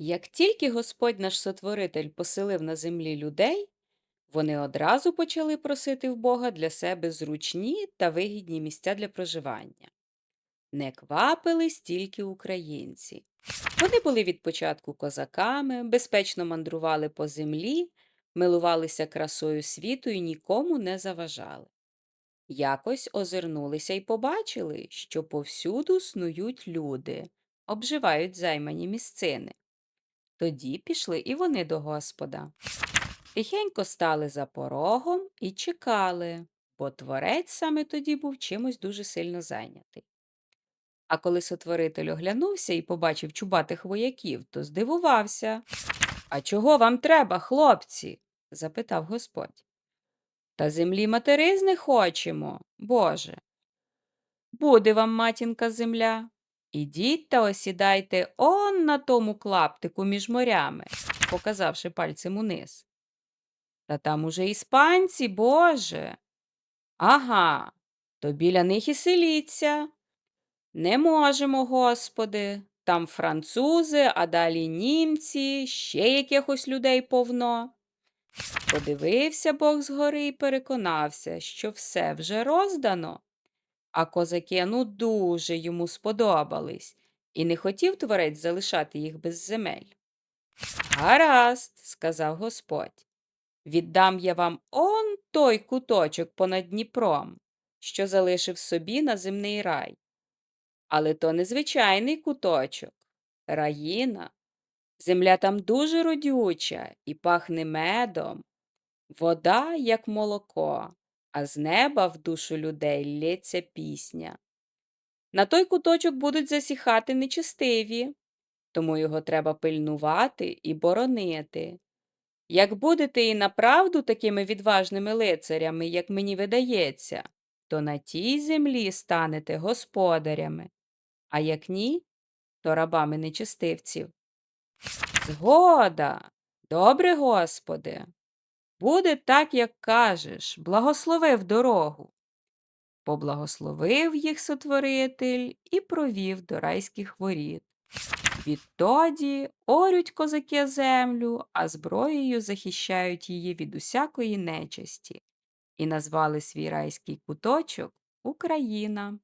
Як тільки Господь наш Сотворитель поселив на землі людей, вони одразу почали просити в Бога для себе зручні та вигідні місця для проживання. Не квапились тільки українці. Вони були від початку козаками, безпечно мандрували по землі, милувалися красою світу і нікому не заважали. Якось озирнулися і побачили, що повсюду снують люди, обживають займані місцини. Тоді пішли і вони до Господа. Тихенько стали за порогом і чекали, бо творець саме тоді був чимось дуже сильно зайнятий. А коли сотворитель оглянувся і побачив чубатих вояків, то здивувався. А чого вам треба, хлопці? запитав Господь. Та землі материзни хочемо, Боже. Буде вам, матінка, земля. Ідіть та осідайте он на тому клаптику між морями, показавши пальцем униз. Та там уже іспанці, Боже. Ага, то біля них і селіться. Не можемо, Господи, там французи, а далі німці, ще якихось людей повно. Подивився Бог згори і переконався, що все вже роздано. А козаки ну дуже йому сподобались, і не хотів творець залишати їх без земель. Гаразд, сказав Господь, віддам я вам он той куточок понад Дніпром, що залишив собі на земний рай. Але то незвичайний куточок, раїна. Земля там дуже родюча і пахне медом, вода, як молоко, а з неба в душу людей лється пісня. На той куточок будуть засіхати нечистиві, тому його треба пильнувати і боронити. Як будете і направду такими відважними лицарями, як мені видається, то на тій землі станете господарями, а як ні, то рабами нечистивців. Згода, добре, Господи, буде так, як кажеш, благословив дорогу. Поблагословив їх сотворитель і провів до райських воріт. Відтоді орють козаки землю, а зброєю захищають її від усякої нечисті, і назвали свій райський куточок Україна.